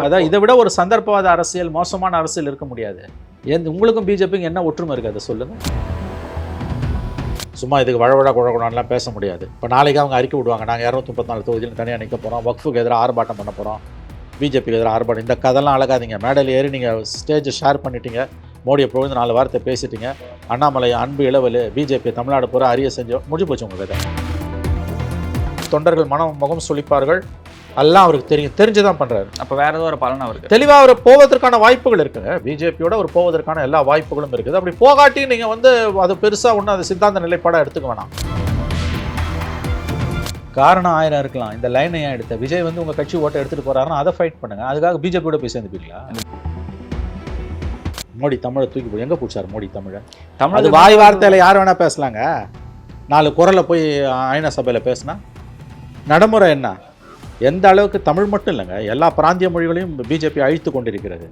அதான் இதை விட ஒரு சந்தர்ப்பவாத அரசியல் மோசமான அரசியல் இருக்க முடியாது. எந்த உங்களுக்கும் பிஜேபிக்கும் என்ன ஒற்றுமை இருக்குது அதை சொல்லுங்க. சும்மா இதுக்கு வழவழ குழகுணம்லாம் பேச முடியாது. இப்போ நாளைக்கு அவங்க அறிக்கை விடுவாங்க. நாங்கள் இரநூத்தி முப்பத்தி நாலு தொகுதியில் தனியாக நிற்க போகிறோம் வக்ஃபுக்கு எதிராக ஆர்ப்பாட்டம் பண்ண போகிறோம் பிஜேபிக்கு எதிராக ஆர்ப்பாட்டம். இந்த கதெல்லாம் அழகாதீங்க. மேடையில் ஏறி நீங்கள் ஸ்டேஜை ஷேர் பண்ணிட்டீங்க. மோடியை புகழ்ந்து நாலு வார்த்தை பேசிட்டீங்க. அண்ணாமலை அன்பு இளவல் பிஜேபி தமிழ்நாடு பூரா அரிய செஞ்சு முடிஞ்சு போச்சு உங்கள் கதை. தொண்டர்கள் மனம் முகம் சுளிப்பார்கள். எல்லாம் அவருக்கு தெரியும். தெரிஞ்சு தான் பண்ணுறாரு அப்போ வேற ஏதோ ஒரு பலன் அவருக்கு. தெளிவாக அவர் போவதற்கான வாய்ப்புகள் இருக்குங்க. பிஜேபியோட ஒரு போவதற்கான எல்லா வாய்ப்புகளும் இருக்குது. அப்படி போகாட்டி நீங்கள் வந்து அது பெருசாக ஒன்றும் அது சித்தாந்த நிலைப்பாடாக எடுத்துக்க வேணாம். காரணம் ஆயிரம் இருக்கலாம். இந்த லைனை ஏன் எடுத்த? விஜய் வந்து உங்கள் கட்சி ஓட்டை எடுத்துகிட்டு போறாருன்னா அதை ஃபைட் பண்ணுங்க. அதுக்காக பிஜேபியோட போய் சேர்ந்துப்பீங்களா? மோடி தமிழை தூக்கி போய் எங்கே பிடிச்சார் மோடி தமிழை? அது தமிழக வாய் வார்த்தையில் யார் வேணால் பேசலாங்க. நாலு குரலை போய் ஐநா சபையில் பேசினா? நடைமுறை என்ன? எந்த அளவுக்கு தமிழ் மட்டும் இல்லைங்க எல்லா பிராந்திய மொழிகளையும் பிஜேபி அழித்து கொண்டிருக்கிறது.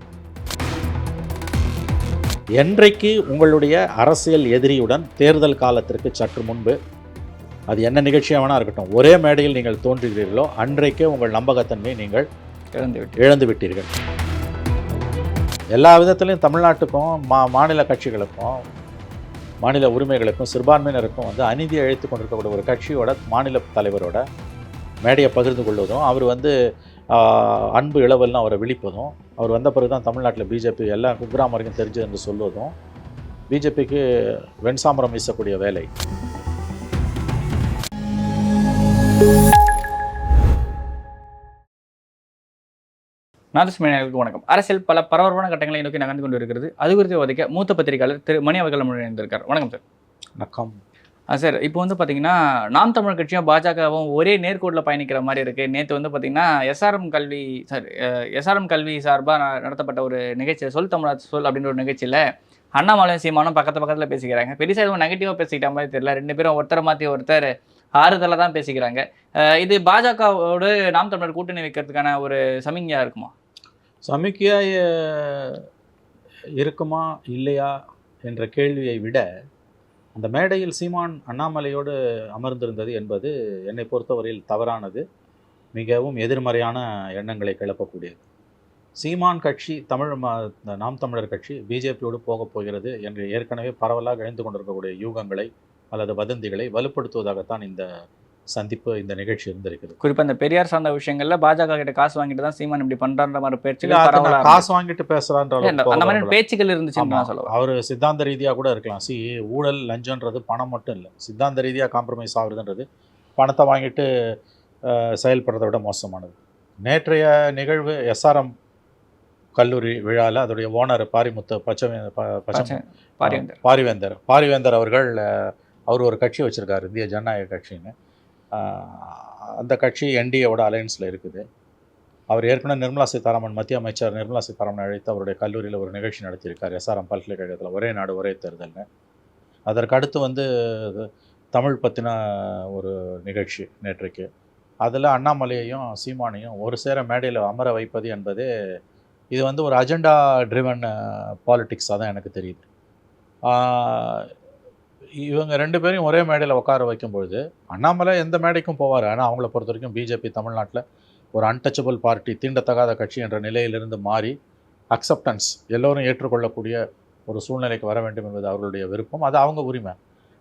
என்றைக்கு உங்களுடைய அரசியல் எதிரியுடன் தேர்தல் காலத்திற்கு சற்று முன்பு அது என்ன நிகழ்ச்சியாக வேணா இருக்கட்டும் ஒரே மேடையில் நீங்கள் தோன்றுகிறீர்களோ அன்றைக்கே உங்கள் நம்பகத்தன்மையை நீங்கள் இழந்து இழந்து விட்டீர்கள். எல்லா விதத்திலையும் தமிழ்நாட்டுக்கும் மா மாநில கட்சிகளுக்கும் மாநில உரிமைகளுக்கும் சிறுபான்மையினருக்கும் வந்து அநீதியை அழைத்து கொண்டிருக்கக்கூடிய ஒரு கட்சியோட மாநில தலைவரோட மேடையை பகிர்ந்து கொள்வதும் அவர் வந்து அன்பு இளவல்னு அவரை விழிப்பதும் அவர் வந்த பிறகு தான் தமிழ்நாட்டில் பிஜேபி எல்லா குக்கிராம வரைக்கும் தெரிஞ்சது என்று சொல்வதும் பிஜேபிக்கு வெண்சாமரம் வீசக்கூடிய வேலை. நாதஸ்மேனர்களுக்கு வணக்கம். அரசியல் பல பரபரப்பான கட்டங்களை நோக்கி நகர்ந்து கொண்டு இருக்கிறது அது குறித்து வதைக்க மூத்த பத்திரிகையாளர் திரு மணி அவர்கள் நம்முடன் இணைந்திருக்கார் வணக்கம் சார். ஆ சார். இப்போ வந்து பார்த்தீங்கன்னா நாம் தமிழ் கட்சியும் பாஜகவும் ஒரே நேர்கோட்டில் பயணிக்கிற மாதிரி இருக்குது நேற்று வந்து பார்த்தீங்கன்னா எஸ்ஆர்எம் கல்வி சார் எஸ்ஆர்எம் கல்வி சார்பாக நடத்தப்பட்ட ஒரு நிகழ்ச்சி சொல் தமிழா சொல் அப்படின்ற ஒரு நிகழ்ச்சியில் அண்ணாமலையும் சீமானும் பக்கத்து பக்கத்தில் பேசிக்கிறாங்க. பெருசாக எதுவும் நெகட்டிவாக பேசிக்கிட்ட மாதிரி தெரியல. ரெண்டு பேரும் ஒருத்தரை மாற்றி ஒருத்தர் ஆறுதலாக தான் பேசிக்கிறாங்க. இது பாஜகவோடு நாம் தமிழர் கூட்டணி வைக்கிறதுக்கான ஒரு சமிக்ஞையாக இருக்குமா? சமிக்கையா இருக்குமா? இல்லையா? என்ற கேள்வியை விட அந்த மேடையில் சீமான் அண்ணாமலையோடு அமர்ந்திருந்தது என்பது என்னை பொறுத்தவரையில் தவறானது. மிகவும் எதிர்மறையான எண்ணங்களை கிளப்பக்கூடியது. சீமான் கட்சி தமிழ் ம- நாம் தமிழர் கட்சி பிஜேபியோடு போகப் போகிறது என்று ஏற்கனவே பரவலாக எழுந்து கொண்டிருக்கக்கூடிய யூகங்களை அல்லது வதந்திகளை வலுப்படுத்துவதாகத்தான் இந்த சந்திப்பு இந்த நிகழ்ச்சி இருந்திருக்கிறது குறிப்பாக இந்த பெரியார் சார்ந்த விஷயங்கள்ல பாஜக கிட்ட காசு வாங்கிட்டு தான் சீமான் இப்படி பண்றான்ற மாதிரி பேச்சுகள் காசு வாங்கிட்டு இருந்துச்சு. அளவுக்கு அந்த மாதிரி. நான் சொல்லுவேன் அவர் சித்தாந்த ரீதியாக கூட இருக்கலாம். சி ஊழல் லஞ்சன்றது பணம் மட்டும் இல்லை. சித்தாந்த ரீதியாக காம்ப்ரமைஸ் ஆகுறதுன்றது பணத்தை வாங்கிட்டு செயல்படுறதை விட மோசமானது. நேற்றைய நிகழ்வு எஸ்ஆர்எம் கல்லூரி விழாவில் அதோடைய ஓனர் பாரிமுத்து பச்சை ப- பச்சை பச்சை- பாரியந்தர் பாரிவேந்தர். பாரிவேந்தர் அவர்கள் அவர் ஒரு கட்சி வச்சுருக்காரு இந்திய ஜனநாயக கட்சின்னு. அந்த கட்சி என்டிஏவோட அலையன்ஸில் இருக்குது. அவர் ஏற்கனவே நிர்மலா சீதாராமன் மத்திய அமைச்சர் நிர்மலா சீதாராமன் அழைத்து அவருடைய கல்லூரியில் ஒரு நிகழ்ச்சி நடத்தியிருக்கார். எஸ்ஆர்எம் பல்கலைக்கழகத்தில் ஒரே நாடு ஒரே தேர்தல்னு. அதற்கு அடுத்து வந்து தமிழ் பற்றின ஒரு நிகழ்ச்சி நேற்றைக்கு. அதில் அண்ணாமலையையும் சீமானையும் ஒரு சேர மேடையில் அமர வைப்பது என்பது இது வந்து ஒரு அஜெண்டா ட்ரிவன் பாலிட்டிக்ஸாக தான் எனக்கு தெரியுது. இவங்க ரெண்டு பேரையும் ஒரே மேடையில் உட்கார வைக்கும்பொழுது அண்ணாமலை எந்த மேடைக்கும் போவார்? ஆனால் அவங்கள பொறுத்த வரைக்கும் பிஜேபி தமிழ்நாட்டில் ஒரு அன்டச்சபிள் பார்ட்டி தீண்டத்தகாத கட்சி என்ற நிலையிலிருந்து மாறி அக்செப்டன்ஸ் எல்லோரும் ஏற்றுக்கொள்ளக்கூடிய ஒரு சூழ்நிலைக்கு வர வேண்டும் என்பது அவர்களுடைய விருப்பம். அது அவங்க உரிமை.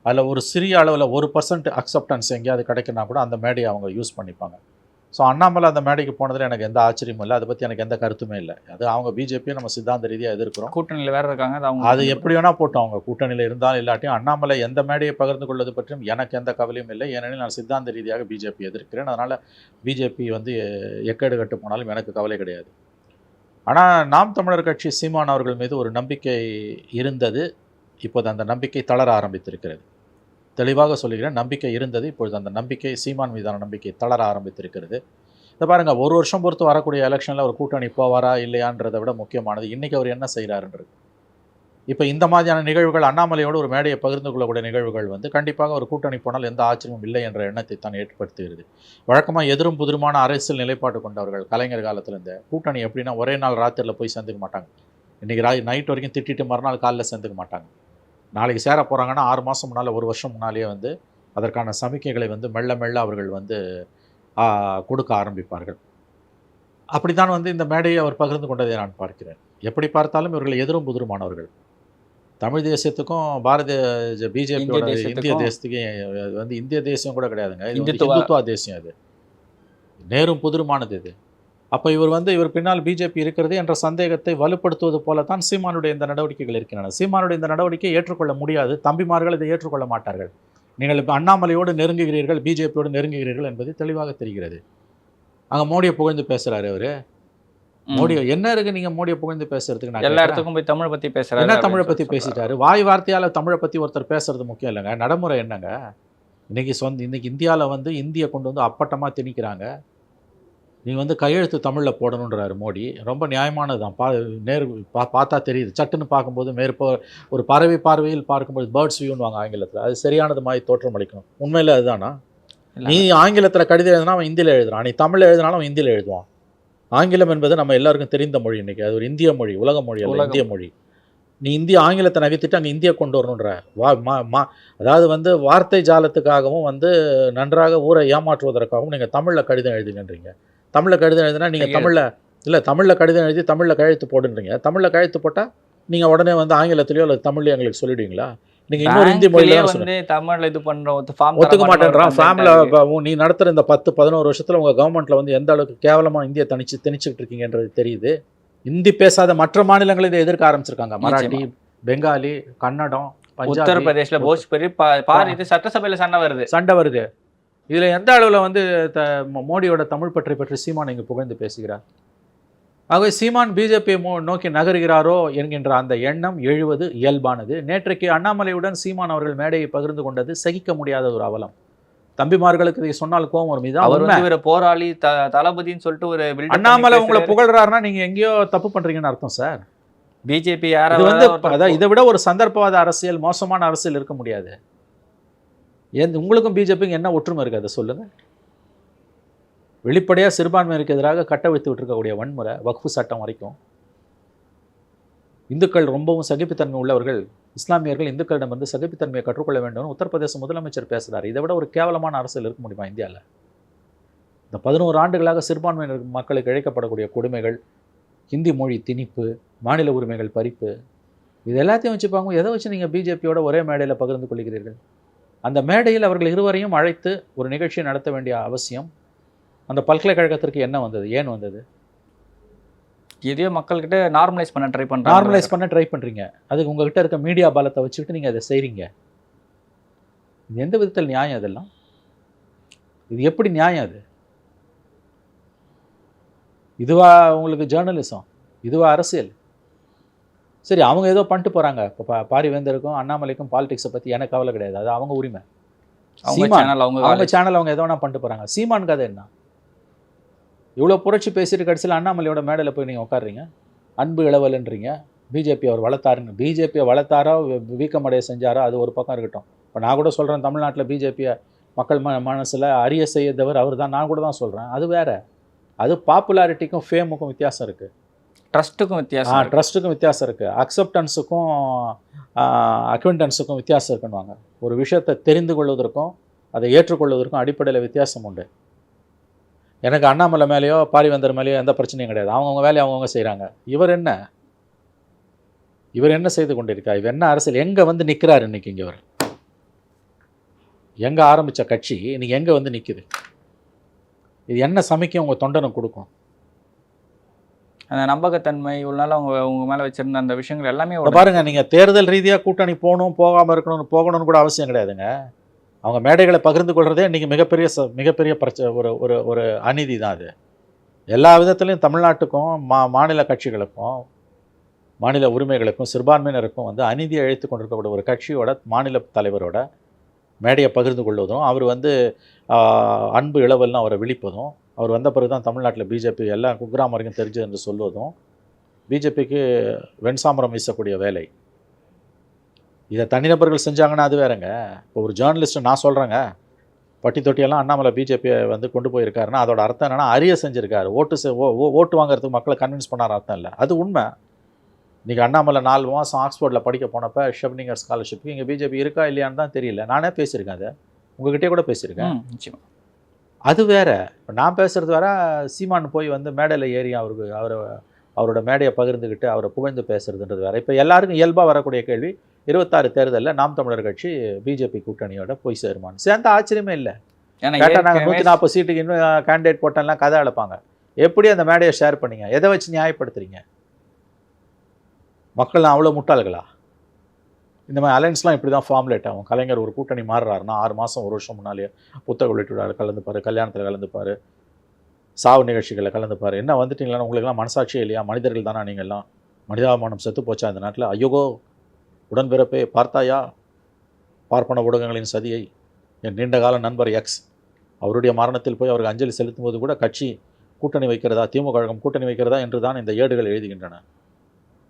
அதில் ஒரு சிறிய அளவில் ஒரு பர்சன்ட் அக்செப்டன்ஸ் எங்கேயாவது கிடைக்குன்னா கூட அந்த மேடையை அவங்க யூஸ் பண்ணிப்பாங்க. ஸோ அண்ணாமலை அந்த மேடைக்கு போனதில் எனக்கு எந்த ஆச்சரியமும் இல்லை. அதை பற்றி எனக்கு எந்த கருத்துமே இல்லை. அது அவங்க பிஜேபியை நம்ம சித்தாந்த ரீதியாக எதிர்க்கிறோம். கூட்டணியில வேற இருக்காங்க. அது அவங்க அது எப்படி வேணா போட்டோம். அவங்க கூட்டணியில் இருந்தாலும் இல்லாட்டியும் அண்ணாமலை எந்த மேடையை பகிர்ந்து கொள்வது பற்றியும் எனக்கு எந்த கவலையும் இல்லை. ஏனெனில் நான் சித்தாந்த ரீதியாக பிஜேபி எதிர்க்கிறேன். அதனால் பிஜேபி வந்து எக்கேடு கட்டு போனாலும் எனக்கு கவலை கிடையாது. ஆனால் நாம் தமிழர் கட்சி சீமான் அவர்கள் மீது ஒரு நம்பிக்கை இருந்தது. இப்போது அந்த நம்பிக்கை தளர ஆரம்பித்திருக்கிறது. தெளிவாக சொல்லுகிறேன். நம்பிக்கை இருந்தது. இப்பொழுது அந்த நம்பிக்கை சீமான் மீதான நம்பிக்கை தளர ஆரம்பித்திருக்கிறது. இதை பாருங்கள் ஒரு வருஷம் பொறுத்து வரக்கூடிய எலெக்ஷனில் ஒரு கூட்டணி போவாரா இல்லையான்றதை விட முக்கியமானது. இன்றைக்கி அவர் என்ன செய்கிறாருன்றது இப்போ இந்த மாதிரியான நிகழ்வுகள் அண்ணாமலையோடு ஒரு மேடையை பகிர்ந்து கொள்ளக்கூடிய நிகழ்வுகள் வந்து கண்டிப்பாக ஒரு கூட்டணி போனால் எந்த ஆச்சரியமும் இல்லை என்ற எண்ணத்தை தான் ஏற்படுத்துகிறது. வழக்கமாக எதிரும் புதிருமான அரசியல் நிலைப்பாடு கொண்டவர்கள் கலைஞர் காலத்தில் இந்த கூட்டணி எப்படின்னா ஒரே நாள் ராத்திரியில் போய் சேர்ந்துக்க மாட்டாங்க. இன்றைக்கி ரா நைட் வரைக்கும் திட்டிட்டு மறுநாள் காலைல சேர்ந்துக்க மாட்டாங்க. நாளைக்கு சேர போகிறாங்கன்னா ஆறு மாதம் முன்னால் ஒரு வருஷம் முன்னாலேயே வந்து அதற்கான சமிக்கைகளை வந்து மெல்ல மெல்ல அவர்கள் வந்து கொடுக்க ஆரம்பிப்பார்கள். அப்படித்தான் வந்து இந்த மேடையை அவர் பகிர்ந்து கொண்டதை நான் பார்க்கிறேன். எப்படி பார்த்தாலும் இவர்கள் எதிரும் புதிருமானவர்கள். தமிழ் தேசியத்துக்கும் பாரதிய பிஜேபியோட இந்திய தேசத்துக்கும் வந்து இந்திய தேசியம் கூட கிடையாதுங்க. இந்துத்துவா தேசியம் அது நேரும் புதிருமானது இது. அப்போ இவர் வந்து இவர் பின்னால் பிஜேபி இருக்கிறது என்ற சந்தேகத்தை வலுப்படுத்துவது போலத்தான் சீமானுடைய இந்த நடவடிக்கைகள் இருக்கின்றன. சீமானுடைய இந்த நடவடிக்கையை ஏற்றுக்கொள்ள முடியாது. தம்பிமார்கள் இதை ஏற்றுக்கொள்ள மாட்டார்கள். நீங்கள் இப்போ அண்ணாமலையோடு நெருங்குகிறீர்கள் பிஜேபியோடு நெருங்குகிறீர்கள் என்பது தெளிவாக தெரிகிறது. அங்கே மோடியை புகழ்ந்து பேசுறாரு அவரு. மோடி என்ன இருக்கு நீங்க மோடியை புகழ்ந்து பேசுறதுக்கு நான் எல்லா. இடத்துக்கும் போய் தமிழை பத்தி பேசுறாரு என்ன தமிழை பத்தி. பேசிட்டாரு? வாய் வார்த்தையால தமிழை பத்தி ஒருத்தர் பேசுறது முக்கியம் இல்லைங்க. நடைமுறை என்னங்க? இன்னைக்கு சொந்த இன்னைக்கு இந்தியால வந்து இந்தியை கொண்டு வந்து அப்பட்டமா திணிக்கிறாங்க. நீங்க வந்து கையெழுத்து தமிழ்ல போடணுன்றாரு மோடி. ரொம்ப நியாயமானது தான் பா நேர் பா பார்த்தா தெரியுது. சட்டுன்னு பார்க்கும்போது மேற்போ ஒரு பறவை பார்வையில் பார்க்கும்போது பேர்ட்ஸ் வியூன்னுவாங்க ஆங்கிலத்தில். அது சரியானது மாதிரி தோற்றம் அளிக்கணும். உண்மையில அதுதானா. நீ ஆங்கிலத்துல கடிதம் எழுதினா அவன் இந்தியில எழுதுறான். நீ தமிழ்ல எழுதினாலும் அவன் இந்தியில எழுதுவான். ஆங்கிலம் என்பது நம்ம எல்லாருக்கும் தெரிந்த மொழி இன்னைக்கு. அது ஒரு இந்திய மொழி உலக மொழி அல்ல இந்திய மொழி. நீ இந்திய ஆங்கிலத்தை நகர்த்திட்டு அங்கே இந்தியா கொண்டு வரணுன்ற. வா மா மா அதாவது வந்து வார்த்தை ஜாலத்துக்காகவும் வந்து நன்றாக ஊரை ஏமாற்றுவதற்காகவும் நீங்கள் தமிழில் கடிதம் எழுதுங்கன்றீங்க. தமிழில் கடிதம் எழுதினா நீங்கள். தமிழில் இல்லை தமிழில் கடிதம் எழுதி தமிழில் கழுத்து போடுன்றீங்க. தமிழில் கழுத்து போட்டால் நீங்கள் உடனே வந்து ஆங்கிலத்திலையோ அல்லது தமிழ்லையோ எங்களுக்கு சொல்லிடுவீங்களா? நீங்கள் இன்னொரு பேங்க்லயே மொழியில வந்து தமிழ்ல இது ஃபார்ம் ஒத்துக்க மாட்டேன்றான். ஃபேமில நீ நடத்துகிற இந்த பத்து பதினோரு வருஷத்தில் உங்கள் கவர்மெண்ட்டில் வந்து எந்த அளவுக்கு கேவலமாக இந்தியை தனிச்சு திணிச்சுக்கிட்டு இருக்கீங்கன்றது தெரியுது. இந்தி பேசாத மற்ற மாநிலங்கள் இதை எதிர்க்க ஆரம்பிச்சிருக்காங்க. மராட்டி பெங்காலி கன்னடம் பஞ்சாபி உத்தரப்பிரதேஷ்ல போஜ்புரி பா- பாரு இது சட்டசபையில சண்டை வருது. சண்டை வருது. இதில் எந்த அளவில் வந்து த மோடியோட தமிழ் பற்றி பற்றி சீமான் இங்கே புகழ்ந்து பேசுகிறார்? ஆகவே சீமான் பிஜேபியை மோ நோக்கி நகர்கிறாரோ என்கின்ற அந்த எண்ணம் எழுவது இயல்பானது. நேற்றைக்கு அண்ணாமலையுடன் சீமான் அவர்கள் மேடையை பகிர்ந்து கொண்டது சகிக்க முடியாத ஒரு அவலம். தம்பிமார்களுக்கு இதை சொன்னால் கோவம் வரும். இதுதான் அவர் ஒரு போராளி த- தளபதின்னு சொல்லிட்டு ஒரு அண்ணாமலை உங்களை. புகழ்றாருன்னா நீங்க எங்கேயோ தப்பு பண்றீங்கன்னு அர்த்தம் சார். பிஜேபி யாராவது வந்து அதான் இதை விட ஒரு சந்தர்ப்பவாத அரசியல் மோசமான அரசியல் இருக்க முடியாது. எந்த உங்களுக்கும் பிஜேபிக்கும் என்ன ஒற்றுமை இருக்கு? அதை சொல்லுங்க. வெளிப்படையாக சிறுபான்மையினருக்கு எதிராக கட்டவிழ்த்து விட்டுருக்கக்கூடிய வன்முறை வக்ஃபு சட்டம் வரைக்கும். இந்துக்கள் ரொம்பவும் சகிப்புத்தன்மை உள்ளவர்கள் இஸ்லாமியர்கள் இந்துக்களிடமிருந்து சகிப்புத்தன்மையை கற்றுக்கொள்ள வேண்டும்னு உத்தரப்பிரதேச முதலமைச்சர் பேசுகிறார் இதை விட ஒரு கேவலமான அரசியல் இருக்க முடியுமா இந்தியாவில் இந்த பதினோரு ஆண்டுகளாக சிறுபான்மையினர் மக்களுக்கு இழைக்கப்படக்கூடிய கொடுமைகள் ஹிந்தி மொழி திணிப்பு மாநில உரிமைகள் பறிப்பு இது எல்லாத்தையும் வச்சுப்பாங்க. எதை வச்சு நீங்கள் பிஜேபியோட ஒரே மேடையில் பகிர்ந்து கொள்கிறீர்கள்? அந்த மேடையில் அவர்கள் இருவரையும் அழைத்து ஒரு நிகழ்ச்சியை நடத்த வேண்டிய அவசியம் அந்த பல்கலைக்கழகத்திற்கு என்ன வந்தது? ஏன் வந்தது? இதையே மக்கள்கிட்ட நார்மலைஸ் பண்ண ட்ரை பண்றாங்க. நார்மலைஸ் பண்ண ட்ரை பண்ணுறீங்க அதுக்கு உங்ககிட்ட இருக்க மீடியா பலத்தை வச்சுக்கிட்டு நீங்கள் அதை செய்கிறீங்க இது எந்த விதத்தில் நியாயம் அதெல்லாம் இது எப்படி நியாயம் அது? இதுவா உங்களுக்கு ஜேர்னலிசம் இதுவா அரசியல்? சரி அவங்க ஏதோ பண்ணிட்டு போகிறாங்க இப்போ பாரிவேந்தருக்கும் அண்ணாமலைக்கும் பாலிடிக்ஸை பற்றி எனக்கு கவலை கிடையாது. அது அவங்க உரிமை. அவங்க சீமான் சேனல் அவங்க அவங்க. சேனல் அவங்க எதோ வேணா பண்ணிட்டு போகிறாங்க சீமான் கதை என்ன? இவ்வளோ புரட்சி பேசிட்டு கடைசியில் அண்ணாமலையோட மேடையில் போய் நீங்கள் உட்காடுறீங்க அன்பு இளவல்ன்றீங்க. பிஜேபி அவர் வளர்த்தாருன்னு. பிஜேபியை வளர்த்தாரோ வீக்கமடைய செஞ்சாரோ அது ஒரு பக்கம் இருக்கட்டும். இப்போ நான் கூட சொல்கிறேன் தமிழ்நாட்டில் பிஜேபியை மக்கள் ம மனசில் அரிய செய்தவர் அவர் தான் நான் கூட தான் சொல்கிறேன் அது வேற. அது பாப்புலாரிட்டிக்கும் ஃபேமுக்கும் வித்தியாசம் இருக்குது ட்ரஸ்ட்டுக்கும் வித்தியாசம். ட்ரஸ்ட்டுக்கும் வித்தியாசம் இருக்குது அக்செப்டன்ஸுக்கும் அக்வெண்டன்ஸுக்கும் வித்தியாசம் இருக்குன்னுவாங்க. ஒரு விஷயத்தை தெரிந்து கொள்வதற்கும் அதை ஏற்றுக்கொள்வதற்கும் அடிப்படையில் வித்தியாசம் உண்டு. எனக்கு அண்ணாமலை மேலேயோ பாரிவேந்தர் மேலேயோ எந்த பிரச்சனையும் கிடையாது. அவங்கவுங்க வேலையை அவங்கவுங்க செய்கிறாங்க இவர் என்ன? இவர் என்ன செய்து கொண்டிருக்கார் இவர் என்ன அரசியல்? எங்கே வந்து நிற்கிறார் இன்னைக்கு இங்கே இவர்? எங்கே ஆரம்பித்த கட்சி இன்னைக்கு எங்கே வந்து நிற்குது இது என்ன சமைக்க உங்கள் தொண்டனுக்கு கொடுக்கும்? அந்த நம்பகத்தன்மை இவ்வளவு நாள் அவங்க உங்க மேல வச்சிருந்த அந்த விஷயங்கள் எல்லாமே பாருங்க நீங்க தேர்தல் ரீதியா கூட்டணி போகணும் போகாம இருக்கணும் போகணும்னு கூட அவசியம் கிடையாதுங்க. அவங்க மேடைகளை பகிர்ந்து கொள்றதே இன்னைக்கு மிகப்பெரிய ச- மிகப்பெரிய பிரச்சனை ஒரு ஒரு ஒரு அநீதி தான் அது. எல்லா விதத்துலையும் தமிழ்நாட்டுக்கும் மா மாநில கட்சிகளுக்கும் மாநில உரிமைகளுக்கும் சிறுபான்மையினருக்கும் வந்து அநீதியை இழைத்து கொண்டிருக்கக்கூடிய ஒரு கட்சியோட மாநில தலைவரோட மேடையை பகிர்ந்து கொள்வதும் அவர் வந்து அன்பு இளவல்னு அவரை விழிப்பதும் அவர் வந்த பிறகு தான் தமிழ்நாட்டில் பிஜேபி எல்லா குக்கிராம வரைக்கும் தெரிஞ்சது என்று சொல்வதும் பிஜேபிக்கு வெண்சாமரம் வீசக்கூடிய வேலை. இதை தனிநபர்கள் செஞ்சாங்கன்னா அது வேறங்க. இப்போ ஒரு ஜேர்னலிஸ்ட் நான் சொல்கிறேங்க பட்டி தொட்டியெல்லாம் அண்ணாமலை பிஜேபியை வந்து கொண்டு போயிருக்காருன்னா அதோட அர்த்தம் என்னன்னா அரிய செஞ்சிருக்காரு. ஓட்டு செ- ஓ- ஓ- ஓட்டு வாங்குறதுக்கு மக்களை கன்வின்ஸ் பண்ணார் அர்த்தம் இல்லை. அது உண்மை. இன்றைக்கி அண்ணாமலை நாலு மாதம் ஆக்ஸ்போர்டில் படிக்க போனப்போ ஷெப்னிங்கர் ஸ்காலர்ஷிப் இங்கே பிஜேபி இருக்கா இல்லையான்னு தான் தெரியல. நானே பேசியிருக்கேன் அதை. உங்ககிட்டே கூட பேசியிருக்கேன். நிச்சயமாக அது வேற. இப்போ நான் பேசுறது வேற சீமான் போய் வந்து மேடையில் ஏறி அவருக்கு அவரை அவரோட மேடையை பகிர்ந்துக்கிட்டு அவரை புகழ்ந்து பேசுறதுன்றது வேற. இப்போ எல்லாருக்கும் இயல்பாக வரக்கூடிய கேள்வி இருபத்தாறு தேர்தலில் நாம் தமிழர் கட்சி பிஜேபி கூட்டணியோட போய் சேருமான்னு. சேர்ந்த ஆச்சரியமே இல்லை. கேட்டால் நாங்கள் நூற்றி நாற்பது சீட்டுக்கு இன்னும் கேண்டிடேட் போட்டெல்லாம் கதை அழைப்பாங்க. எப்படி அந்த மேடையை ஷேர் பண்ணீங்க? எதை வச்சு நியாயப்படுத்துறீங்க? மக்கள் அவ்வளோ முட்டாள்களா? இந்த மாதிரி அலைன்ஸ்லாம் இப்படி தான் ஃபார்முலேட் ஆகும். கலைஞர் ஒரு கூட்டணி மாறுறாருன்னா ஆறு மாதம் ஒரு வருஷம் முன்னாலேயே புத்தக வெளியிட்டு கலந்துப்பார் கல்யாணத்தில் கலந்துப்பார் சாவு நிகழ்ச்சிகளில் கலந்துப்பார். என்ன வந்துட்டீங்களா? உங்களுக்குலாம் மனசாட்சியே இல்லையா? மனிதர்கள் தானா நீங்கள்லாம் மனிதாபிமானம் செத்து போச்சா இந்த நாட்டில்? ஐயோகோ உடன்பிறப்பே பார்த்தாயா? பார்ப்பன ஊடகங்களின் சதியை. என் நீண்டகால நண்பர் எக்ஸ் அவருடைய மரணத்தில் போய் அவருக்கு அஞ்சலி செலுத்தும் போது கூட கட்சி கூட்டணி வைக்கிறதா? திமுக கழகம் கூட்டணி வைக்கிறதா? என்று தான் இந்த ஏடுகள் எழுதுகின்றன.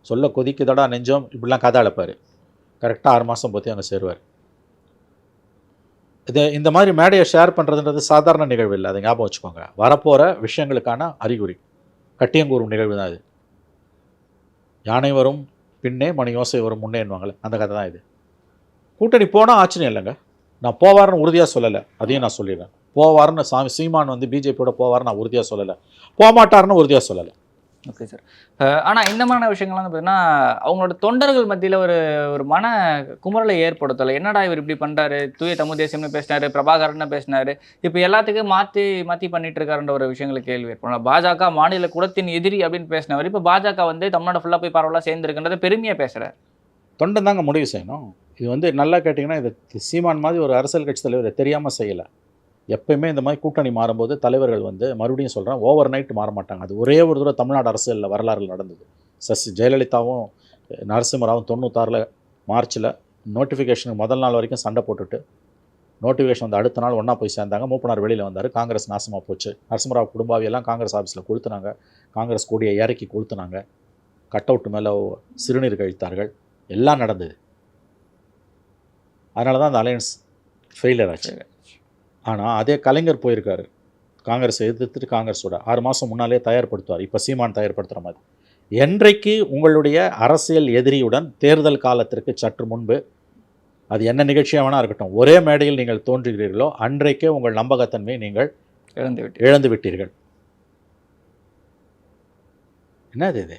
சொல்ல கொதிக்குதடா நெஞ்சம்? இப்படிலாம் கதை அழைப்பார். கரெக்டாக ஆறு மாதம் பற்றி அங்கே சேருவார். இது இந்த மாதிரி மேடையை ஷேர் பண்ணுறதுன்றது சாதாரண நிகழ்வு இல்லை. அதை ஞாபகம் வச்சுக்கோங்க. வரப்போகிற விஷயங்களுக்கான அறிகுறி. கட்டியங்கூறும் நிகழ்வு தான் இது. யானை வரும் பின்னே மணி யோசை வரும் முன்னேன்வாங்களே அந்த கதை தான் இது. கூட்டணி போனால் ஆச்சரியம் இல்லைங்க. நான் போவார்னு உறுதியாக சொல்லலை. அதையும் நான் சொல்லிடுறேன். போவார்னு சாமி சீமான் வந்து பிஜேபியோட போவார்னு நான் உறுதியாக சொல்லலை. போகமாட்டார்னு உறுதியாக சொல்லலை. ஓகே சார் ஆனால் இந்த மாதிரியான விஷயங்கள்லாம் வந்து பார்த்தீங்கன்னா அவங்களோட தொண்டர்கள் மத்தியில் ஒரு ஒரு மன குமரலை ஏற்படுத்தலை. என்னடா இவர் இப்படி பண்ணுறாரு தூய தமிழ் தேசியம்னு பேசினார் பிரபாகரன் பேசினாரு. இப்போ எல்லாத்துக்கும் மாற்றி மாற்றி பண்ணிட்டு இருக்காருன்ற ஒரு விஷயங்களை கேள்வி ஏற்படும் பாஜக மாநில குலத்தின் எதிரி அப்படின்னு பேசினவர். இப்போ பாஜக வந்து தமிழ்நாடு ஃபுல்லாக போய் பரவலாக சேர்ந்துருக்குன்றதை பெருமையாக பேசுகிறார் தொண்டன் தாங்க முடிவு செய்யணும். இது வந்து நல்லா கேட்டிங்கன்னா இது சீமான் மாதிரி ஒரு அரசியல் கட்சி தலைவர் தெரியாமல் செய்யலை. எப்பயுமே இந்த மாதிரி கூட்டணி மாறும்போது தலைவர்கள் வந்து மறுபடியும் சொல்கிறேன் ஓவர் நைட் மாற மாட்டாங்க அது ஒரே ஒரு தடவை தமிழ்நாடு அரசியலில் வரலாறு நடந்தது. சசி ஜெயலலிதாவும் நரசிம்மராவும் தொண்ணூத்தாறில் மார்ச்சில் நோட்டிஃபிகேஷனுக்கு முதல் நாள் வரைக்கும் சண்டை போட்டுட்டு நோட்டிஃபிகேஷன் வந்து அடுத்த நாள் ஒன்றா போய் சேர்ந்தாங்க. மூப்பனார் வெளியில் வந்தார். காங்கிரஸ் நாசமாக போச்சு. நரசிம்மராவ் குடும்பாவியெல்லாம் காங்கிரஸ் ஆஃபீஸில் கொளுத்துனாங்க. காங்கிரஸ் கொடியை இறக்கி கொளுத்துனாங்க. கட் அவுட் மேலே சிறுநீர் கழித்தார்கள். எல்லாம் நடந்தது. அதனால தான் அந்த அலையன்ஸ் ஃபெயிலியர் ஆச்சு. ஆனால் அதே கலைஞர் போயிருக்காரு. காங்கிரஸை எதிர்த்துட்டு காங்கிரஸோட ஆறு மாதம் முன்னாலே தயார்படுத்துவார். இப்போ சீமான் தயார்படுத்துகிற மாதிரி. என்றைக்கு உங்களுடைய அரசியல் எதிரியுடன் தேர்தல் காலத்திற்கு சற்று முன்பு அது என்ன நிகழ்ச்சியாக வேணா இருக்கட்டும் ஒரே மேடையில் நீங்கள் தோன்றுகிறீர்களோ அன்றைக்கே உங்கள் நம்பகத்தன்மையை நீங்கள் இழந்து விட்டு இழந்து விட்டீர்கள். என்னது இது?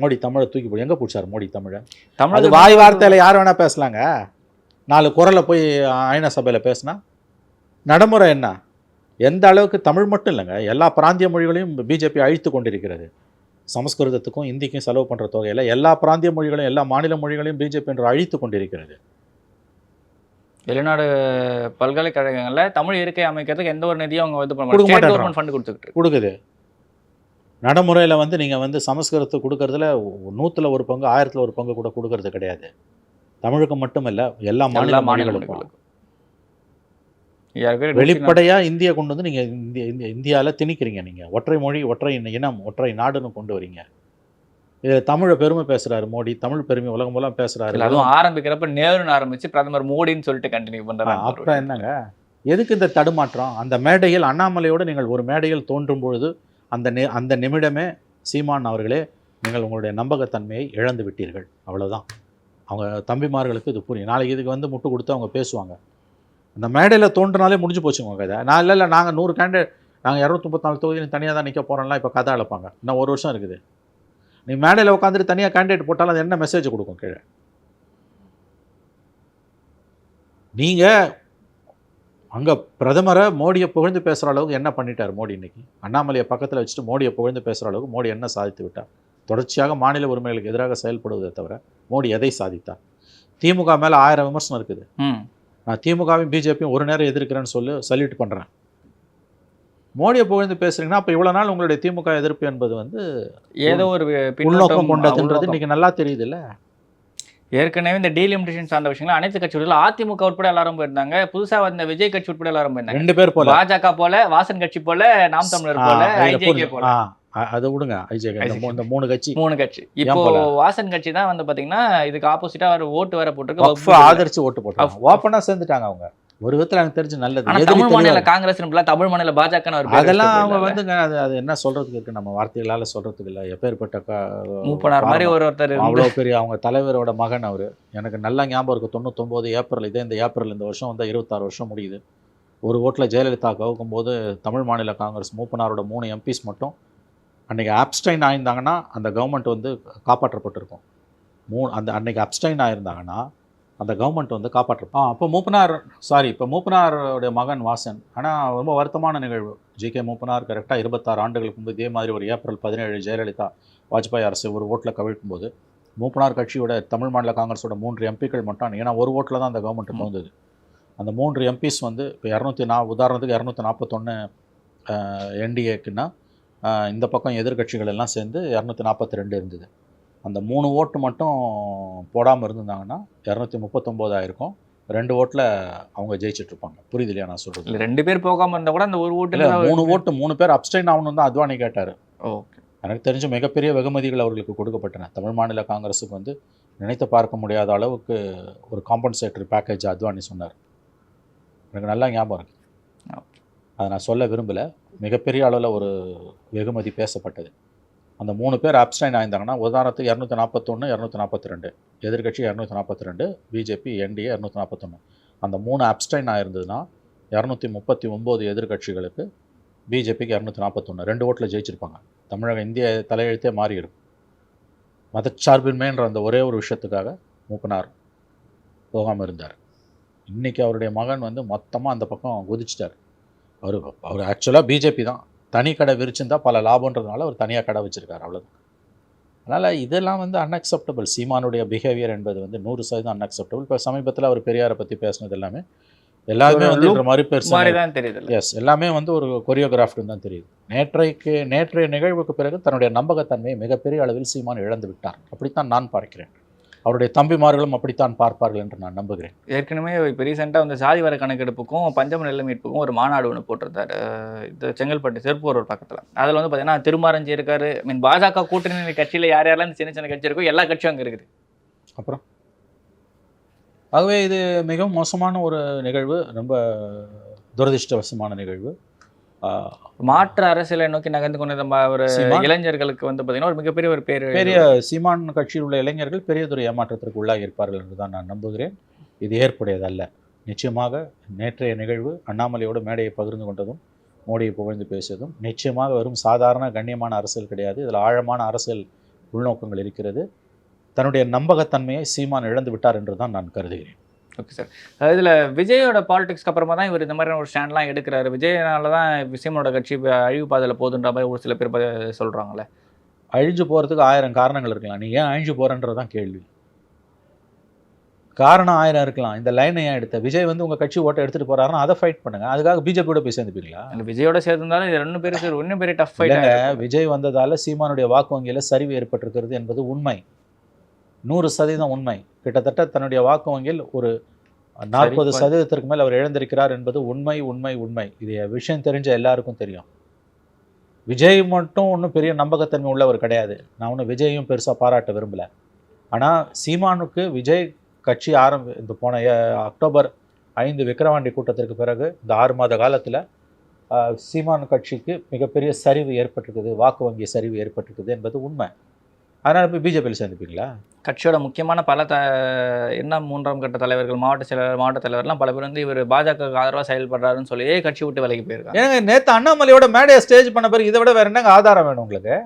மோடி தமிழை தூக்கி போய் எங்கே பிடிச்சார் மோடி தமிழை? அது தமிழக வாய் வார்த்தையில் யார் வேணால் பேசலாங்க. நாலு குரலை போய் ஐநா சபையில் பேசினா நடைமுறை என்ன? எந்த அளவுக்கு தமிழ் மட்டும் இல்லைங்க எல்லா பிராந்திய மொழிகளையும் பிஜேபி அழித்து கொண்டிருக்கிறது. சமஸ்கிருதத்துக்கும் இந்திக்கும் செலவு பண்ணுற தொகையில் எல்லா பிராந்திய மொழிகளையும் எல்லா மாநில மொழிகளையும் பிஜேபி என்று அழித்து கொண்டிருக்கிறது. வெளிநாடு பல்கலைக்கழகங்களில் தமிழ் இருக்கை அமைக்கிறதுக்கு எந்த ஒரு நிதியும் அவங்க இது பண்ண கொடுக்க மாட்டாங்க. ஃபண்ட் கொடுத்துக்கிட்டு. கொடுக்குது. நடைமுறையில் வந்து நீங்கள் வந்து சமஸ்கிருதத்தை கொடுக்கறதுல நூற்றில் ஒரு பங்கு ஆயிரத்தில் ஒரு பங்கு கூட கொடுக்கறது கிடையாது. தமிழுக்கு மட்டும் இல்லை எல்லா மாநில எல்லா மாநில மொழிகளுக்கும் மொழிகளுக்கும் யாருக்கு வெளிப்படையா இந்திய கொண்டு வந்து நீங்க இந்திய இந்திய இந்தியாவில் திணிக்கிறீங்க நீங்க. ஒற்றை மொழி ஒற்றை இனம் ஒற்றை நாடுன்னு கொண்டு வரீங்க. இதுல தமிழை பெருமை பேசுறாரு மோடி தமிழ் பெருமை உலகம் பேசுறாரு. இல்ல, அதுவும் ஆரம்பிக்கிறப்ப நேருன்னு ஆரம்பிச்சு பிரதமர் மோடின்னு சொல்லிட்டு கண்டினியூ ஆ, பண்றாங்க அப்புறம் என்னங்க? எதுக்கு இந்த தடுமாற்றம்? அந்த மேடையில் அண்ணாமலையோடு நீங்கள் ஒரு மேடையில் தோன்றும் பொழுது அந்த நி அந்த நிமிடமே சீமான் அவர்களே நீங்கள் உங்களுடைய நம்பகத்தன்மையை இழந்து விட்டீர்கள். அவ்வளவுதான். அவங்க தம்பிமார்களுக்கு இது புரியும். நாளைக்கு இதுக்கு வந்து முட்டு கொடுத்து அவங்க பேசுவாங்க. அந்த மேடையில் தோன்றினாலே முடிஞ்சு போச்சுங்க கதை. நான் இல்லை இல்லை நாங்கள் நூறு கேண்டிடேட் நாங்கள் இரநூத்தி முப்பத்தி தொகுதியில் தனியாக தான் நிற்க போகிறோம்லாம் இப்போ கதை அழைப்பாங்க. இன்னும் ஒரு வருஷம் இருக்குது. நீ மேடையில் உட்காந்துட்டு தனியாக கேண்டிடேட் போட்டாலும் அது என்ன மெசேஜ் கொடுக்கும் கீழே? நீங்கள் அங்கே பிரதமரை மோடியை புகழ்ந்து பேசுகிற அளவுக்கு என்ன பண்ணிட்டார் மோடி இன்னைக்கு? அண்ணாமலையை பக்கத்தில் வச்சுட்டு மோடியை புகழ்ந்து பேசுகிற அளவுக்கு மோடி என்ன சாதித்து விட்டார்? தொடர்ச்சியாக மாநில உரிமைகளுக்கு எதிராக செயல்படுவதை தவிர மோடி எதை சாதித்தார்? திமுக மேலே ஆயிரம் விமர்சனம் இருக்குது. நான் திமுகவும் பிஜேபியும் ஒரு நேரம் எதிர்க்கிறேன்னு சொல்லி சல்யூட் பண்ணுறேன் மோடியை புகழ்ந்து பேசுறீங்கன்னா அப்போ இவ்வளோ நாள் உங்களுடைய திமுக எதிர்ப்பு என்பது வந்து ஏதோ ஒரு பின்னோட்டம், உள்நோக்கம் கொண்டதுன்றது. இன்னைக்கு நல்லா தெரியுது இல்ல ஏற்கனவே இந்த டீலிமிட்டேஷன் சார்ந்த விஷயங்கள் அனைத்து கட்சிகளும் அதிமுக உட்பட எல்லாரும் போயிருந்தாங்க. புதுசா வந்த விஜய் கட்சி உட்பட எல்லாரும் போயிருந்தாங்க. ரெண்டு பேர் போல. பாஜக போல வாசன் கட்சி போல நாம் தமிழர் போல ஐஜேகே. போல. அதை விடுங்க ஐஜேகே இந்த மூணு கட்சி. மூணு கட்சி. இப்போ? வாசன் கட்சி தான் வந்து பாத்தீங்கன்னா இதுக்கு ஆப்போசிட்டா வர ஓட்டு வேற போட்டிருக்கு. ஆதரிச்சு ஓட்டு போட்டாங்க. வக்ஃபு. ஓப்பனா சேர்ந்துட்டாங்க அவங்க. ஒரு விதத்துல எனக்கு தெரிஞ்சு நல்லது. தமிழ் மாநில காங்கிரஸ் தமிழ் மாநில பாஜக அதெல்லாம் அவங்க. வந்துங்க அது அது என்ன சொல்றதுக்கு இருக்கு? நம்ம வார்த்தைகளால சொல்றதுக்கு இல்ல. எப்பேற்பட்ட மூப்பனார் மாதிரி. ஒரு ஒருத்தர் அவ்வளோ பெரிய அவங்க தலைவரோட மகன் அவர். எனக்கு நல்லா ஞாபகம் இருக்கு. தொண்ணூத்தொம்போது ஏப்ரல் இதே இந்த ஏப்ரல் இந்த வருஷம் வந்து இருபத்தாறு வருஷம் முடியுது. ஒரு ஓட்டில் ஜெயலலிதா கவுக்கும்போது தமிழ் மாநில காங்கிரஸ் மூப்பனாரோட மூணு எம்பிஸ் மட்டும் அன்றைக்கி அப்ஸ்டைன் ஆயிருந்தாங்கன்னா அந்த கவர்மெண்ட் வந்து காப்பாற்றப்பட்டிருக்கும். மூணு அந்த அன்னைக்கு அப்ஸ்டைன் ஆயிருந்தாங்கன்னா அந்த கவர்மெண்ட் வந்து காப்பாற்றப்போம் அப்போ மூப்பனார் சாரி இப்போ மூப்பனாருடைய மகன் வாசன். ஆனால் ரொம்ப வருத்தமான நிகழ்வு. ஜி கே மூப்பனார் கரெக்டாக இருபத்தாறு ஆண்டுகளுக்கு முன்பு இதே மாதிரி ஒரு ஏப்ரல் பதினேழு ஜெயலலிதா வாஜ்பாய் அரசு ஒரு ஓட்டில் கவிழ்க்கும் போது மூப்பனார் கட்சியோட தமிழ் மாநில காங்கிரஸோட மூன்று எம்பிக்கள் மட்டும் ஏன்னா ஒரு ஓட்டில் தான் அந்த கவர்மெண்ட் கவுந்தது அந்த மூன்று எம்பிஸ் வந்து இப்போ இரநூத்தி நா உதாரணத்துக்கு இரநூத்தி நாற்பத்தொன்று என்டிஏக்குன்னா இந்த பக்கம் எதிர்க்கட்சிகள் எல்லாம் சேர்ந்து இரநூத்தி நாற்பத்தி ரெண்டு இருந்தது. அந்த மூணு ஓட்டு மட்டும் போடாமல் இருந்திருந்தாங்கன்னா இரநூத்தி முப்பத்தொம்போது ஆயிருக்கும். ரெண்டு ஓட்டில் அவங்க ஜெயிச்சிட்டு இருப்பாங்க. புரியுது இல்லையா நான் சொல்கிறது ரெண்டு பேர் போகாம இருந்தா கூட அந்த ஒரு இல்லை ஓட்டு மூணு ஓட்டு மூணு பேர் அப்டைன் ஆகணும் தான் அத்வானி கேட்டார். ஓகே. எனக்கு தெரிஞ்ச மிகப்பெரிய வெகுமதிகள் அவர்களுக்கு கொடுக்கப்பட்டன. தமிழ் மாநில காங்கிரஸுக்கு வந்து நினைத்து பார்க்க முடியாத அளவுக்கு ஒரு காம்பன்சேட்டரி பேக்கேஜ் அத்வானி சொன்னார். எனக்கு நல்லா ஞாபகம் இருக்கு. ஓகே அதை நான் சொல்ல விரும்பலை. மிகப்பெரிய அளவில் ஒரு வெகுமதி பேசப்பட்டது. அந்த மூணு பேர் அப்டைன் ஆயிருந்தாங்கன்னா உதாரணத்துக்கு இரநூத்தி நாற்பத்தொன்று இரநூத்தி நாற்பத்தி ரெண்டு எதிர்கட்சி இரநூத்தி நாற்பத்தி ரெண்டு பிஜேபி என்டிஏ இரநூத்தி நாற்பத்தொன்று அந்த மூணு அப்ஸ்டைன் ஆயிருந்ததுன்னா இரநூத்தி முப்பத்தி ஒம்பது எதிர்கட்சிகளுக்கு பிஜேபிக்கு இரநூத்தி நாற்பத்தொன்று ரெண்டு ஓட்டில் ஜெயிச்சிருப்பாங்க. தமிழக இந்திய தலையெழுத்தே மாறி இருக்கும் மதச்சார்பின்மைன்ற அந்த ஒரே ஒரு விஷயத்துக்காக மூப்பனார் போகாமல் இருந்தார். இன்றைக்கி அவருடைய மகன் வந்து மொத்தமாக அந்த பக்கம் குதிச்சிட்டார். அவர் அவர் ஆக்சுவலாக பிஜேபி தான். தனி கடை விரிச்சிருந்தா பல லாபன்றதுனால அவர் தனியாக கடை வச்சிருக்காரு அவ்வளோதான் அதனால் இதெல்லாம் வந்து அன்அக்செப்டபிள் சீமானுடைய பிஹேவியர் என்பது வந்து நூறு சதவீதம் அன்அக்செப்டபிள் இப்போ சமீபத்தில் அவர் பெரியாரை பற்றி பேசினது எல்லாமே ஒரு வந்து மாதிரி பெருசாக தெரியுது எஸ் எல்லாமே வந்து ஒரு கொரியோகிராஃப்னு தான் தெரியுது. நேற்றைக்கு நேற்றைய நிகழ்வுக்கு பிறகு தன்னுடைய நம்பகத்தன்மையை மிகப்பெரிய அளவில் சீமான் இழந்து விட்டார். அப்படித்தான் நான் பார்க்கிறேன். அவருடைய தம்பிமார்களும் அப்படித்தான் பார்ப்பார்கள் என்று நான் நம்புகிறேன். ஏற்கனவே இப்போ ரீசெண்டாக வந்து சாதி வர கணக்கெடுப்புக்கும் பஞ்சம நெல்லை மீட்புக்கும் ஒரு மாநாடு ஒன்று போட்டிருந்தாரு. இது செங்கல்பட்டு செருப்பூர் பக்கத்தில். அதில் வந்து பார்த்தீங்கன்னா திருமாரஞ்சி இருக்காரு. மீன் பாஜக கூட்டணி கட்சியில் யார் யாரெல்லாம் சின்ன சின்ன கட்சி இருக்கோ எல்லா கட்சியும் அங்கே இருக்குது. அப்புறம்? ஆகவே இது மிகவும் மோசமான ஒரு நிகழ்வு ரொம்ப துரதிர்ஷ்டவசமான நிகழ்வு. மாற்று அரசியலை நோக்கி நகர்ந்து கொண்ட ம- ஒரு இளைஞர்களுக்கு வந்து பார்த்தீங்கன்னா ஒரு மிகப்பெரிய ஒரு பேர் பெரிய சீமான் கட்சியில் உள்ள இளைஞர்கள் பெரியதொரு ஏமாற்றத்திற்கு உள்ளாகி இருப்பார்கள் என்று தான் நான் நம்புகிறேன். இது ஏற்புடையதல்ல. நிச்சயமாக நேற்றைய நிகழ்வு அண்ணாமலையோடு மேடையை பகிர்ந்து கொண்டதும் மோடியை புகழ்ந்து பேசியதும் நிச்சயமாக வெறும் சாதாரண கண்ணியமான அரசியல் கிடையாது. இதில் ஆழமான அரசியல் உள்நோக்கங்கள் இருக்கிறது. தன்னுடைய நம்பகத்தன்மையை சீமான் இழந்து விட்டார் என்று தான் நான் கருதுகிறேன். ஓகே சார் இதில் விஜயோட பாலிடிக்ஸ்க்கு அப்புறமா தான் இவர் இந்த மாதிரியான ஒரு ஸ்டாண்ட்லாம் எடுக்கிறாரு. விஜயனால தான் விசயமோட கட்சி அழிவு பாதையில் போகுதுன்ற மாதிரி ஒரு சில பேர் சொல்றாங்களே அழிஞ்சு போகிறதுக்கு ஆயிரம் காரணங்கள் இருக்கலாம். நீ ஏன் அழிஞ்சு போகிறன்றது தான் கேள்வி. காரணம் ஆயிரம் இருக்கலாம். இந்த லைனை ஏன் எடுத்த? விஜய் வந்து உங்கள் கட்சி ஓட்டை எடுத்துகிட்டு போகிறாருன்னா அதை ஃபைட் பண்ணுங்க. அதுக்காக பிஜேபியோட போய் சேர்ந்துப்பீங்களா? அந்த விஜயோட சேர்ந்திருந்தாலும் இது ரெண்டு பேரும் சரி இன்னும் பெரிய டஃப் ஃபைட் விஜய் வந்ததால சீமானுடைய வாக்கு வங்கியில் சரிவு ஏற்பட்டிருக்கிறது என்பது உண்மை. நூறு சதவீதம் உண்மை. கிட்டத்தட்ட தன்னுடைய வாக்கு வங்கியில் ஒரு நாற்பது சதவீதத்திற்கு மேல் அவர் இழந்திருக்கிறார் என்பது உண்மை உண்மை உண்மை. இது விஷயம் தெரிஞ்ச எல்லாருக்கும் தெரியும். விஜய் மட்டும் ஒன்றும் பெரிய நம்பகத்தன்மை உள்ளவர் கிடையாது. நான் ஒன்றும் விஜயையும் பெருசாக பாராட்ட விரும்பல. ஆனால் சீமானுக்கு விஜய் கட்சி ஆரம்பி இந்த போன அக்டோபர் ஐந்து விக்கிரவாண்டி கூட்டத்திற்கு பிறகு இந்த ஆறு மாத காலத்தில் சீமான் கட்சிக்கு மிகப்பெரிய சரிவு ஏற்பட்டிருக்குது வாக்கு வங்கி சரிவு ஏற்பட்டிருக்குது என்பது உண்மை. அதனால் போய் பிஜேபியில் சேர்ந்துப்பீங்களா? கட்சியோட முக்கியமான பல த என்ன மூன்றாம் கட்ட தலைவர்கள் மாவட்ட செயலாளர் மாவட்ட தலைவர்லாம் பல பேர் வந்து இவர் பாஜக ஆதரவாக செயல்படுறாருன்னு சொல்லி கட்சி விட்டு விலகி போயிருக்காங்க. ஏங்க நேற்று அண்ணாமலையோட மேடையை ஸ்டேஜ் பண்ண பிறகு இதை விட வேற என்னங்க ஆதாரம் வேணும் உங்களுக்கு?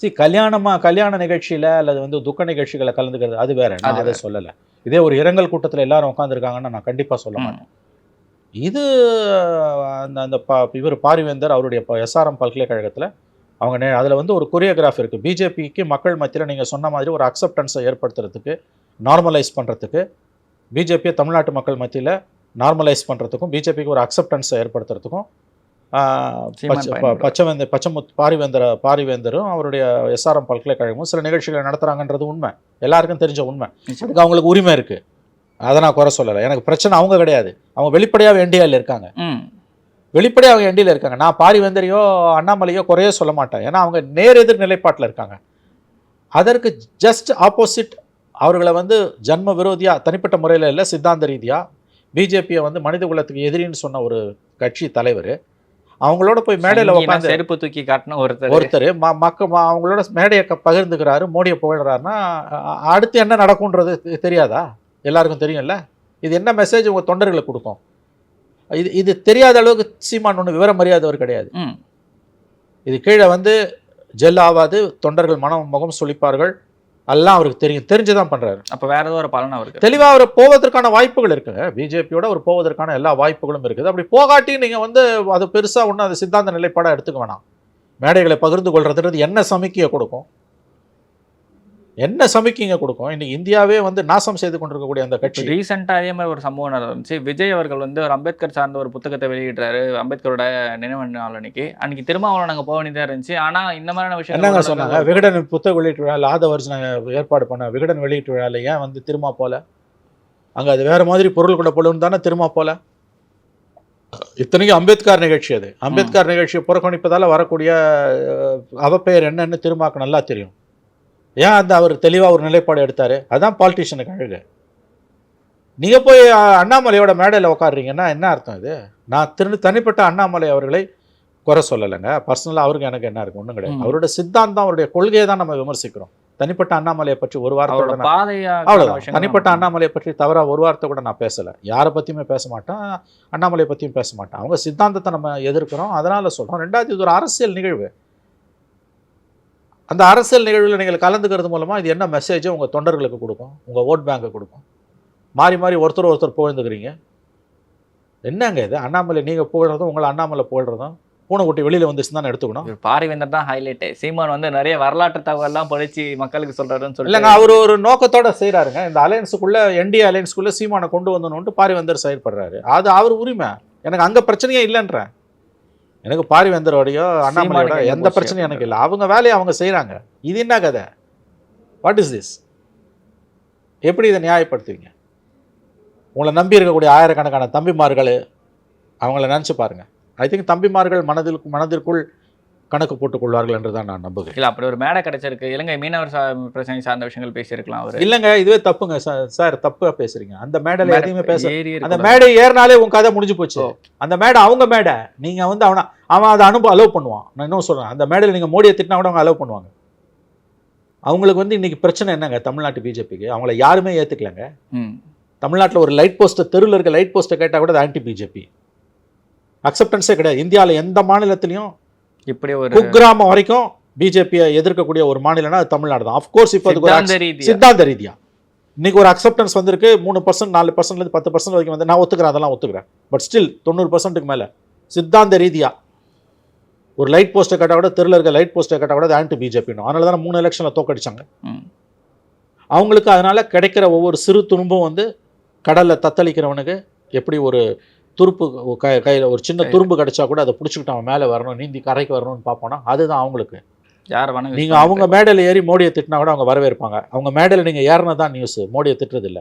சி கல்யாணமா கல்யாண நிகழ்ச்சியில் அல்லது வந்து துக்க நிகழ்ச்சிகளை கலந்துக்கிறது அது வேற நான் அதை சொல்லலை. இதே ஒரு இரங்கல் கூட்டத்தில் எல்லாரும் உட்காந்துருக்காங்கன்னு நான் கண்டிப்பாக சொல்ல மாட்டேன். இது அந்த அந்த பா இவர் பாரிவேந்தர் அவருடைய எஸ்ஆர்எம் பல்கலைக்கழகத்தில் அவங்க அதில் வந்து ஒரு கொரியோகிராஃப் இருக்குது பிஜேபிக்கு மக்கள் மத்தியில் நீங்கள் சொன்ன மாதிரி ஒரு அக்செப்டன்ஸை ஏற்படுத்துறதுக்கு நார்மலைஸ் பண்ணுறதுக்கு பிஜேபியை தமிழ்நாட்டு மக்கள் மத்தியில் நார்மலைஸ் பண்ணுறதுக்கும் பிஜேபிக்கு ஒரு அக்செப்டன்ஸை ஏற்படுத்துறதுக்கும். பச்சைவேந்த பச்சமுத் பாரிவேந்தர பாரிவேந்தரும் அவருடைய எஸ்ஆர்எம் பல்கலைக்கழகமும் சில நிகழ்ச்சிகளை நடத்துகிறாங்கன்றது உண்மை. எல்லாருக்கும் தெரிஞ்ச உண்மை. அதுக்கு அவங்களுக்கு உரிமை இருக்குது அதை நான் குறை சொல்லலை. எனக்கு பிரச்சனை அவங்க கிடையாது. அவங்க வெளிப்படையாக என்டிஆரில் இருக்காங்க. வெளிப்படையாக அவங்க என்டியில் இருக்காங்க. நான் பாரிவேந்தரையோ அண்ணாமலையோ குறையோ சொல்ல மாட்டேன். ஏன்னா அவங்க நேர் எதிர் நிலைப்பாட்டில் இருக்காங்க. அதற்கு ஜஸ்ட் ஆப்போசிட் அவர்களை வந்து ஜன்ம விரோதியாக தனிப்பட்ட முறையில் இல்லை சித்தாந்த ரீதியாக பிஜேபியை வந்து மனித குலத்துக்கு எதிரின்னு சொன்ன ஒரு கட்சி தலைவர். அவங்களோட போய் மேடையில் உட்காந்து செருப்பு தூக்கி காட்டின ஒருத்தர். ஒருத்தர் ம மக்க அவங்களோட மேடையை பகிர்ந்துக்கிறாரு மோடியை புகழ்றாருன்னா அ- அடுத்து என்ன நடக்கும்ன்றது தெரியாதா? எல்லாருக்கும் தெரியும்ல? இது என்ன மெசேஜ் உங்கள் தொண்டர்களுக்கு கொடுக்கும்? இது இது தெரியாத அளவுக்கு சீமான் ஒன்றும் விவரம் அறியாதவர் கிடையாது இது கீழே வந்து ஜெல் ஆகாது தொண்டர்கள் மனம் முகம் சுளிப்பார்கள் எல்லாம் அவருக்கு தெரியும். தெரிஞ்சுதான் பண்றாரு. அப்ப வேற ஏதோ ஒரு பலன் அவருக்கு. தெளிவா அவர் போவதற்கான வாய்ப்புகள் இருக்குங்க பிஜேபியோட அவர் போவதற்கான எல்லா வாய்ப்புகளும் இருக்குது. அப்படி போகாட்டி நீங்க வந்து அது பெருசா ஒன்றும் அது சித்தாந்த நிலைப்பாடா எடுத்துக்க வேணாம். மேடைகளை பகிர்ந்து கொள்றதுன்றது என்ன சமிக்கையை கொடுக்கும்? என்ன சமிக்கைங்க கொடுக்கும்? இன்னைக்கு இந்தியாவே வந்து நாசம் செய்து கொண்டிருக்கக்கூடிய அந்த கட்சி. ரீசெண்டா அதே மாதிரி ஒரு சம்பவம் நடந்துச்சு. விஜய் அவர்கள் வந்து ஒரு அம்பேத்கர் சார்ந்த ஒரு புத்தகத்தை வெளியிடுறாரு அம்பேத்கரோட நினைவு நாள் அன்னைக்கு அன்னைக்கு திருமாவளவன் நாங்க போக வேண்டியதா இருந்துச்சு. ஆனா இந்த மாதிரியான என்னங்க விஷயம் சொன்னாங்க? விகடன் புத்தக வெளியீட்டு விழாவில் ஆதவர்ஜன ஏற்பாடு பண்ண விகடன் வெளியீட்டு விழாவில் ஏன் வந்து திருமா போல? அங்க அது வேற மாதிரி பொருள் கூட போலன்னு தானே திருமா போல? இத்தனைக்கும் அம்பேத்கர் நிகழ்ச்சி அது. அம்பேத்கர் நிகழ்ச்சியை புறக்கணிப்பதால வரக்கூடிய அவப்பெயர் என்னன்னு திருமாக்கு நல்லா தெரியும். ஏன் அந்த அவர் தெளிவா ஒரு நிலைப்பாடு எடுத்தாரு? அதான் பாலிட்டிஷியனுக்கு அழகு. நீங்க போய் அண்ணாமலையோட மேடையில் உட்காடுறீங்கன்னா என்ன அர்த்தம் இது? நான் திரு தனிப்பட்ட அண்ணாமலை அவர்களை குறை சொல்லலைங்க. பர்சனலாக அவருக்கு எனக்கு என்ன இருக்கு? ஒன்றும் கிடையாது. அவருடைய சித்தாந்தம் அவருடைய கொள்கையை தான் நம்ம விமர்சிக்கிறோம். தனிப்பட்ட அண்ணாமலையை பற்றி ஒரு வார்த்தை அவ்வளவுதான். தனிப்பட்ட அண்ணாமலையை பற்றி தவறா ஒரு வார்த்தை கூட நான் பேசல. யாரை பத்தியுமே பேச மாட்டேன். அண்ணாமலையை பத்தியும் பேச மாட்டேன். அவங்க சித்தாந்தத்தை நம்ம எதிர்க்கிறோம். அதனால சொல்றோம். ரெண்டாவது இது ஒரு அரசியல் நிகழ்வு. அந்த அரசியல் நிகழ்வில் நீங்கள் கலந்துக்கிறது மூலமா இது என்ன மெசேஜை உங்க தொண்டர்களுக்கு கொடுக்கும்? உங்க ஓட் பேங்கை கொடுக்கும்? மாறி மாறி ஒருத்தர் ஒருத்தர் புகழ்ந்துக்கிறீங்க. என்னங்க இது? அண்ணாமலை நீங்க புகழ்றதும் உங்களை அண்ணாமலை புகழ்றதும் பூனைக்குட்டி வெளியில வந்துச்சு தான் எடுத்துக்கணும். பாரிவேந்தர் தான் ஹைலைட் சீமான் வந்து நிறைய வரலாற்று தகவல்லாம் படிச்சு மக்களுக்கு சொல்றாருன்னு இல்லைங்க சொல்லிட்டு அவர் ஒரு நோக்கத்தோட செய்றாருங்க. இந்த அலையன்ஸுக்குள்ள என்டிஏ அலையன்ஸுக்குள்ள சீமானை கொண்டு வந்தணுன்ட்டு பாரிவேந்தர் செயல்படுறாரு. அது அவர் உரிமை. எனக்கு அங்க பிரச்சனையே இல்லைன்றேன். எனக்கு பாரிவேந்தரோடையோ அண்ணாமலையோட எந்த பிரச்சனையும் எனக்கு இல்லை. அவங்க வேலையை அவங்க செய்றாங்க. இது என்ன கதை? வாட் இஸ் திஸ் எப்படி இதை நியாயப்படுத்துவீங்க? உங்களை நம்பி இருக்கக்கூடிய ஆயிரக்கணக்கான தம்பிமார்கள் அவங்கள நினைச்சு பாருங்க. ஐ திங்க் தம்பிமார்கள் மனதில் மனதிற்குள் கணக்கு போட்டுக் கொள்வார்கள் என்று தான் நான் நம்புகிறேன். இல்ல அப்படி ஒரு மேடை கிடைச்சிருக்கு. இலங்கை மீனவர் சா- பிரச்சனை சார்ந்த விஷயங்கள் பேசியிருக்கலாம் அவரு. இல்லைங்க இதுவே தப்புங்க. சார் சார் தப்பா பேசுறீங்க. அந்த மேடையில எதையுமே பேச அந்த. மேடை ஏறினாலே உன் கதை முடிஞ்சு போச்சு. அந்த மேடை அவங்க மேடை. நீங்க வந்து அவன அவன் அதை அனுப்ப அலோவ் பண்ணுவான். நான் இன்னும் சொல்றேன். அந்த மேடையில் நீங்க மோடியை திட்டினா கூட அவங்க அலோவ் பண்ணுவாங்க. அவங்களுக்கு வந்து இன்னைக்கு பிரச்சனை என்னங்க தமிழ்நாட்டு பிஜேபிக்கு? அவங்கள யாருமே ஏத்துக்கலங்க. ம். தமிழ்நாட்டில் ஒரு லைட் போஸ்ட்டை தெருவில் இருக்க லைட் போஸ்ட்டை கேட்டால் கூட அது ஆன்டி பிஜேபி அக்செப்டன்ஸே கிடையாது. இந்தியாவில் எந்த மாநிலத்திலையும் இப்படி ஒரு குக்கிராமம் வரைக்கும் பிஜேபியை எதிர்க்கக்கூடிய ஒரு மாநிலம்னா அது தமிழ்நாடு தான் அஃப்கோர்ஸ் இப்போ அதுக்கு ஒரு சித்தாந்த ரீதியா. இன்னைக்கு ஒரு அக்செப்டன்ஸ் வந்திருக்கு மூணு பர்சன்ட் நாலு பர்சன்ட்லேருந்து பத்து பர்சன்ட் வரைக்கும் வந்து நான் ஒத்துக்கிறேன் அதெல்லாம் ஒத்துக்கிறேன். பட் ஸ்டில் தொண்ணூறு பர்சன்ட்டுக்கு மேலே. சித்தாந்த ரீதியா. ஒரு லைட் போஸ்ட்டை கேட்டால் கூட தெருல இருக்க லைட் போஸ்ட்டை கேட்டால் கூட ஆன்டி பிஜேபின்னு அதனால தான் மூணு எலெக்ஷனில் தோக்கடிச்சாங்க. அவங்களுக்கு அதனால கிடைக்கிற ஒவ்வொரு சிறு துரும்பும் வந்து கடலில் தத்தளிக்கிறவனுக்கு எப்படி ஒரு துருப்பு கை கையில் ஒரு சின்ன துரும்பு கிடைச்சா கூட அதை பிடிச்சிக்கிட்டு அவன் மேலே வரணும் நீந்தி கரைக்கு வரணும்னு பார்ப்போனா அதுதான் அவங்களுக்கு. யார் வேணா use நீங்க பண்ணிட்டு. அவங்க மேடையில் ஏறி மோடியை திட்டினா கூட அவங்க வரவேற்பாங்க. அவங்க மேடையில் நீங்க ஏறினதான் நியூஸ் மோடியை திட்டுறது இல்ல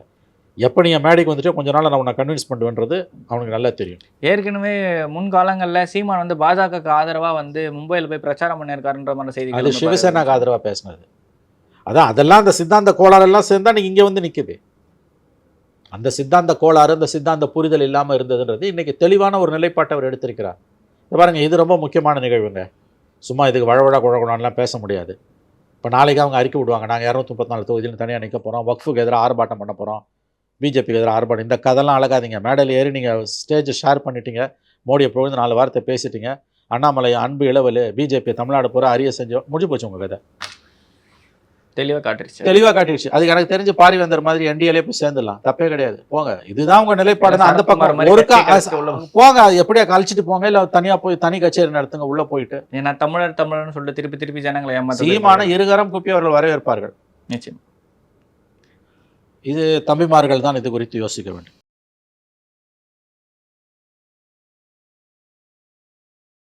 எப்போ நீங்க மேடைக்கு வந்துட்டு கொஞ்ச நாள் நான் உன்னை கன்வின்ஸ் பண்ணுவேன்றது அவனுக்கு நல்லா தெரியும். ஏற்கனவே முன்காலங்கள்ல சீமான் வந்து பாஜகவுக்கு ஆதரவா வந்து மும்பைல போய் பிரச்சாரம் பண்ணியிருக்காருன்ற மாதிரி செய்திகள் அது சிவசேனாக்கு ஆதரவா பேசினது. அதான் அதெல்லாம் அந்த சித்தாந்த கோளாறெல்லாம் சேர்ந்தா நீங்க இங்க வந்து நிக்குது. அந்த சித்தாந்த கோளாறு அந்த சித்தாந்த புரிதல் இல்லாமல் இருந்ததுன்றது இன்றைக்கி தெளிவான ஒரு நிலைப்பாட்டை அவர் எடுத்திருக்கிறார். பாருங்கள் இது ரொம்ப முக்கியமான நிகழ்வுங்க. சும்மா இதுக்கு வழவழ குழகுணான்லாம் பேச முடியாது. இப்போ நாளைக்கு அவங்க அறிக்கை விடுவாங்க. நாங்கள் இரநூத்தி முப்பத்தி நாலு தொகுதியில் தனியாக நிற்க போகிறோம் வக்ஃபுக்கு எதிராக ஆர்ப்பாட்டம் பண்ண போகிறோம் பிஜேபிக்கு எதிராக ஆர்ப்பாட்டம். இந்த கதெல்லாம் அழகாதீங்க. மேடையில் ஏறி நீங்கள் ஸ்டேஜை ஷேர் பண்ணிட்டீங்க. மோடியை புகழ்ந்து நாலு வார்த்தை பேசிட்டீங்க. அண்ணாமலை அன்பு இளவல் பிஜேபி தமிழ்நாடு பூரா அரிய செஞ்சோம் முடிஞ்சு போச்சு உங்கள் கதை. தெளிவா காட்டுருச்சு. தெளிவாக காட்டிடுச்சு அதுக்கு எனக்கு தெரிஞ்சு பாரிவேந்தர் மாதிரி என்டிஏலே போய் சேர்ந்துடலாம். தப்பே கிடையாது. போங்க. இதுதான் உங்க நிலைப்பாடுனா அந்த பக்கம் ஒரு போங்க. அது எப்படியா கழிச்சிட்டு போங்க. இல்லை தனியாக போய் தனி கச்சேரி நடத்துங்க. உள்ள போயிட்டு. ஏன்னா தமிழர் தமிழர்னு சொல்லிட்டு திருப்பி திருப்பி ஜனங்களை ஏமாத்த சீமான இருகரம் குப்பி அவர்கள் வரவேற்பார்கள். நிச்சயம். இது தம்பிமார்கள் தான் இது குறித்து யோசிக்க வேண்டும்.